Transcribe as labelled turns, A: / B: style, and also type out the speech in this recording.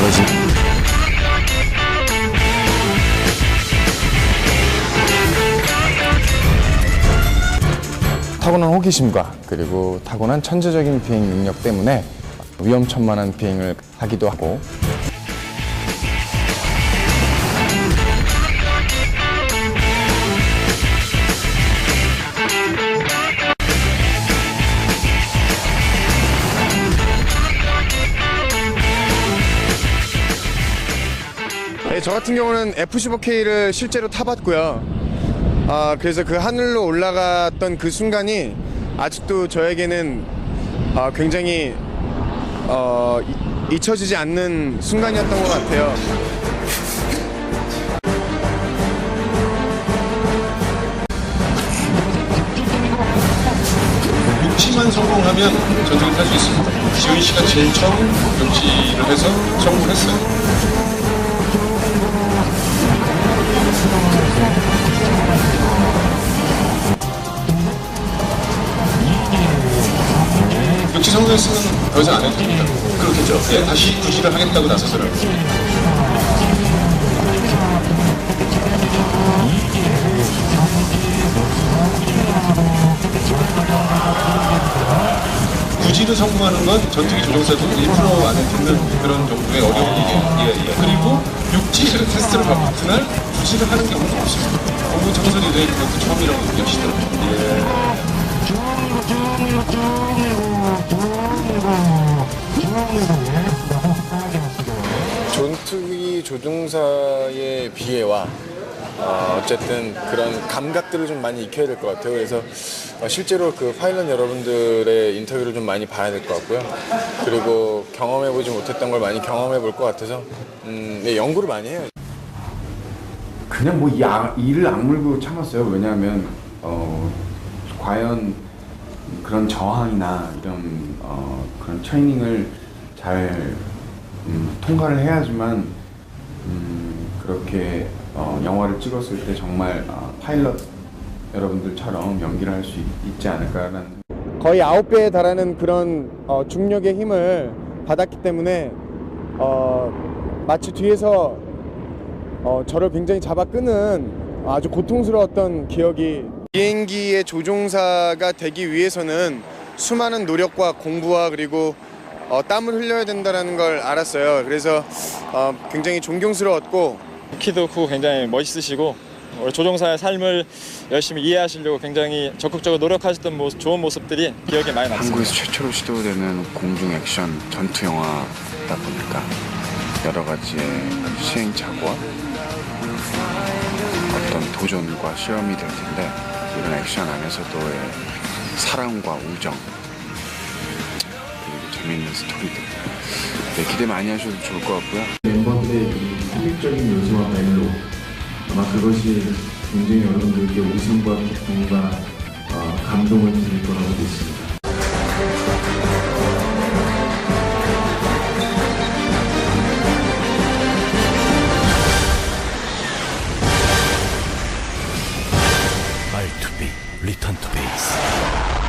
A: 벌어진. 타고난 호기심과 그리고 타고난 천재적인 비행 능력 때문에 위험천만한 비행을 하기도 하고.
B: 네, 저 같은 경우는 F-15K를 실제로 타봤고요. 아, 그래서 그 하늘로 올라갔던 그 순간이 아직도 저에게는 아, 굉장히 어, 이- 잊혀지지 않는 순간이었던 것 같아요.
C: 육지만 성공하면 전쟁을 탈 수 있습니다. 지훈 씨가 제일 처음 육지를 해서 성공을 했어요. 육지 성공했으면 더 이상 안 해도 됩니다. 그렇겠죠. 예, 다시 구지를 하겠다고 나서서는. 구지를 성공하는 건 전투기 조종사도 1% 안에 드는 그런 정도의 어려운 일이에요. 예, 예. 그리고 육지 테스트를 받은 날 구지를 하는 경우도 없습니다. 공군 청소년들이 그것도 처음이라고 느끼시더라고요. 예.
A: 전투기 조종사의 비애와 어, 어쨌든 그런 감각들을 좀 많이 익혀야 될 것 같아요. 그래서 어, 실제로 그 파일럿 여러분들의 인터뷰를 좀 많이 봐야 될 것 같고요. 그리고 경험해보지 못했던 걸 많이 경험해 볼 것 같아서 음, 네, 연구를 많이 해요. 그냥 뭐 이, 이를 악물고 참았어요. 왜냐하면 어, 과연 그런 저항이나 이런 어, 그런 트레이닝을 잘 음, 통과를 해야지만 음, 그렇게 어, 영화를 찍었을 때 정말 어, 파일럿 여러분들처럼 연기를 할 수 있지 않을까라는.
B: 거의 9배에 달하는 그런 어, 중력의 힘을 받았기 때문에 어, 마치 뒤에서 어, 저를 굉장히 잡아 끄는 아주 고통스러웠던 기억이 비행기의 조종사가 되기 위해서는 수많은 노력과 공부와 그리고 어, 땀을 흘려야 된다는 걸 알았어요. 그래서 어, 굉장히 존경스러웠고
D: 키도 크고 굉장히 멋있으시고 우리 조종사의 삶을 열심히 이해하시려고 굉장히 적극적으로 노력하셨던 모습, 좋은 모습들이 기억에 많이 남습니다.
E: 한국에서 최초로 시도되는 공중 액션 전투 영화다 보니까 여러 가지의 시행착오와 어떤 도전과 실험이 될 텐데 이런 액션 안에서도의 사랑과 우정 그리고 재미있는 스토리들 네, 기대 많이 하셔도 좋을 것 같고요.
F: 멤버들의 이 폭력적인 요소와 멜로 아마 그것이 굉장히 여러분들께 웃음과 기쁨과 어, 감동을 드릴 거라고 믿습니다. R2B, Return to Base.